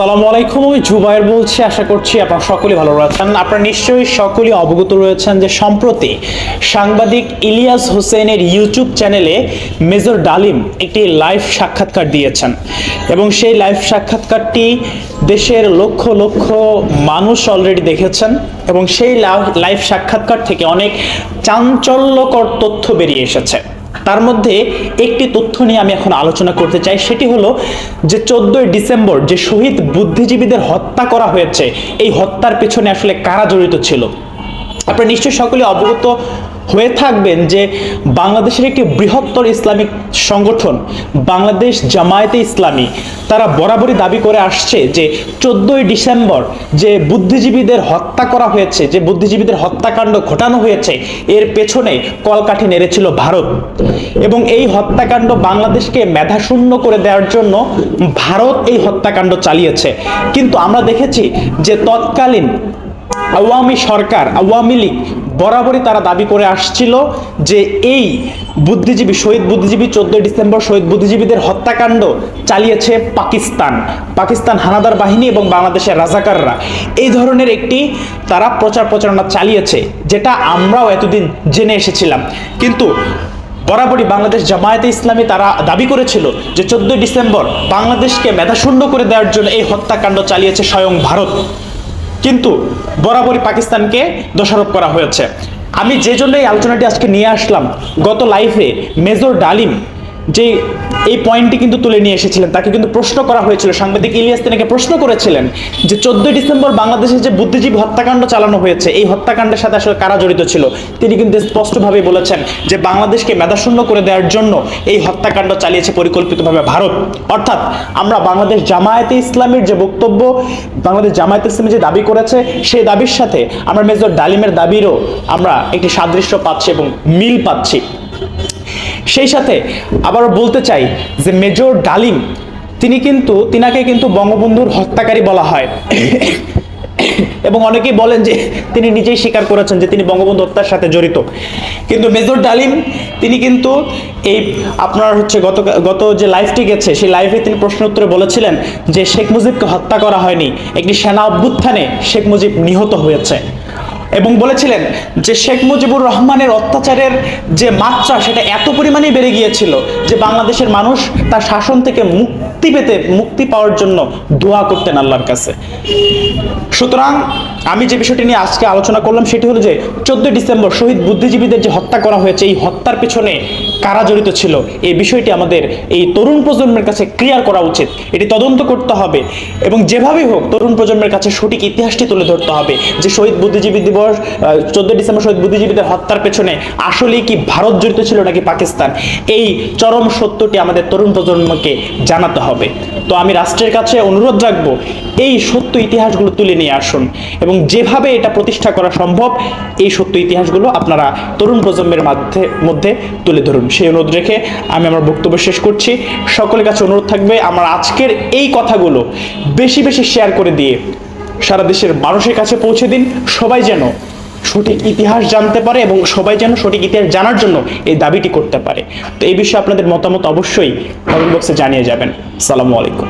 সালামু আলাইকুম, আমি জুবাইর বলছি। আশা করছি আপনারা সকলেই ভালো রয়েছেন আপনারা নিশ্চয়ই সকলেই অবগত রয়েছেন যে সম্প্রতি সাংবাদিক ইলিয়াস হোসেনের ইউটিউব চ্যানেলে মেজর ডালিম একটি লাইভ সাক্ষাৎকার দিয়েছেন। এবং সেই লাইভ সাক্ষাৎকারটি দেশের লক্ষ লক্ষ মানুষ অলরেডি দেখেছেন। এবং সেই লাইভ সাক্ষাৎকার থেকে অনেক চাঞ্চল্যকর তথ্য বেরিয়ে এসেছে। তার মধ্যে একটি তথ্য নিয়ে আমি এখন আলোচনা করতে চাই, সেটি হলো যে চোদ্দই ডিসেম্বর যে শহীদ বুদ্ধিজীবীদের হত্যা করা হয়েছে, এই হত্যার পেছনে আসলে কারা জড়িত ছিল? আপনারা নিশ্চয়ই সকলে অবগত হয়ে থাকবেন যে বাংলাদেশের একটি বৃহত্তর ইসলামিক সংগঠন বাংলাদেশ জামায়াতে ইসলামী। তারা বরাবরই দাবি করে আসছে যে চোদ্দই ডিসেম্বর যে বুদ্ধিজীবীদের হত্যা করা হয়েছে, যে বুদ্ধিজীবীদের হত্যাকাণ্ড ঘটানো হয়েছে, এর পেছনে কলকাঠি নেড়েছিল ভারত। এবং এই হত্যাকাণ্ড বাংলাদেশকে মেধাশূন্য করে দেওয়ার জন্য ভারত এই হত্যাকাণ্ড চালিয়েছে। কিন্তু আমরা দেখেছি যে তৎকালীন আওয়ামী সরকার, আওয়ামী লীগ বরাবরই তারা দাবি করে আসছিল যে এই বুদ্ধিজীবী শহীদ বুদ্ধিজীবী চোদ্দই ডিসেম্বর শহীদ বুদ্ধিজীবীদের হত্যাকাণ্ড চালিয়েছে পাকিস্তান। পাকিস্তান হানাদার বাহিনী এবং বাংলাদেশের রাজাকাররা। এই ধরনের একটি তারা প্রচার প্রচারণা চালিয়েছে, যেটা আমরাও এতদিন জেনে এসেছিলাম। কিন্তু বরাবরই বাংলাদেশ জামায়াতে ইসলামী তারা দাবি করেছিল যে চোদ্দই ডিসেম্বর বাংলাদেশকে মেধাশূন্য করে দেওয়ার জন্য এই হত্যাকাণ্ড চালিয়েছে স্বয়ং ভারত। কিন্তু বরাবরই পাকিস্তানকে দোষারোপ করা হয়েছে। আমি যে জন্য এই আলোচনাটি আজকে নিয়ে আসলাম, গত লাইফে মেজর ডালিম যে এই পয়েন্টটি কিন্তু তুলে নিয়ে এসেছিলেন, তাকে কিন্তু প্রশ্ন করা হয়েছিল। সাংবাদিক ইলিয়াস তিনাকে প্রশ্ন করেছিলেন যে চোদ্দই ডিসেম্বর বাংলাদেশে যে বুদ্ধিজীবী হত্যাকাণ্ড চালানো হয়েছে, এই হত্যাকাণ্ডের সাথে আসলে কারা জড়িত ছিল? তিনি কিন্তু স্পষ্টভাবে বলেছেন যে বাংলাদেশকে মেধাশূন্য করে দেওয়ার জন্য এই হত্যাকাণ্ড চালিয়েছে পরিকল্পিতভাবে ভারত। অর্থাৎ আমরা বাংলাদেশ জামায়াতে ইসলামের যে বক্তব্য, বাংলাদেশ জামায়াতে ইসলামী যে দাবি করেছে, সেই দাবির সাথে আমরা মেজর ডালিমের দাবিরও আমরা একটি সাদৃশ্য পাচ্ছি এবং মিল পাচ্ছি। সেই সাথে আবার বলতে চাই যে মেজর ডালিম, তিনি কিন্তু, তিনাকে কিন্তু বঙ্গবন্ধুর হত্যাকারী বলা হয়। এবং অনেকেই বলেন যে তিনি নিজেই স্বীকার করেছেন যে তিনি বঙ্গবন্ধু হত্যার সাথে জড়িত। কিন্তু মেজর ডালিম, তিনি কিন্তু এই আপনার হচ্ছে গত গত যে লাইফটি গেছে, সেই লাইফে তিনি প্রশ্ন উত্তরে বলেছিলেন যে শেখ মুজিবকে হত্যা করা হয়নি। একটি সেনা অভ্যুত্থানে শেখ মুজিব নিহত হয়েছে। এবং বলেছিলেন যে শেখ মুজিবুর রহমানের অত্যাচারের যে মাত্রা সেটা এত পরিমাণে বেড়ে গিয়েছিল যে বাংলাদেশের মানুষ তার শাসন থেকে মুক্তি পেতে, মুক্তি পাওয়ার জন্য দোয়া করতেন আল্লাহর কাছে। সুতরাং আমি যে বিষয়টি নিয়ে আজকে আলোচনা করলাম সেটি হলো যে, চোদ্দই ডিসেম্বর শহীদ বুদ্ধিজীবীদের যে হত্যা করা হয়েছে, এই হত্যার পিছনে কারা জড়িত ছিল, এই বিষয়টি আমাদের এই তরুণ প্রজন্মের কাছে ক্লিয়ার করা উচিত। এটি তদন্ত করতে হবে এবং যেভাবেই হোক, তরুণ প্রজন্মের কাছে সঠিক ইতিহাসটি তুলে ধরতে হবে যে, শহীদ বুদ্ধিজীবী দিবস চোদ্দই ডিসেম্বর শহীদ বুদ্ধিজীবীদের হত্যার পেছনে আসলেই কি ভারত জড়িত ছিল নাকি পাকিস্তান? এই চরম সত্যটি আমাদের তরুণ প্রজন্মকে জানাতে হবে। তো আমি রাষ্ট্রের কাছে অনুরোধ রাখব, এই সত্য ইতিহাসগুলো তুলে নিয়ে আসুন এবং যেভাবে এটা প্রতিষ্ঠা করা সম্ভব, এই সত্য ইতিহাসগুলো আপনারা তরুণ প্রজন্মের মধ্যে মধ্যে তুলে ধরুন। সেই অনুরোধ রেখে আমি আমার বক্তব্য শেষ করছি। সকলের কাছে অনুরোধ থাকবে, আমার আজকের এই কথাগুলো বেশি বেশি শেয়ার করে দিয়ে সারা দেশের মানুষের কাছে পৌঁছে দিন। সবাই যেন সঠিক ইতিহাস জানতে পারে এবং সবাই যেন সঠিক ইতিহাস জানার জন্য এই দাবিটি করতে পারে। তো এই বিষয়ে আপনাদের মতামত অবশ্যই কমেন্ট বক্সে জানিয়ে যাবেন। সালামু আলাইকুম।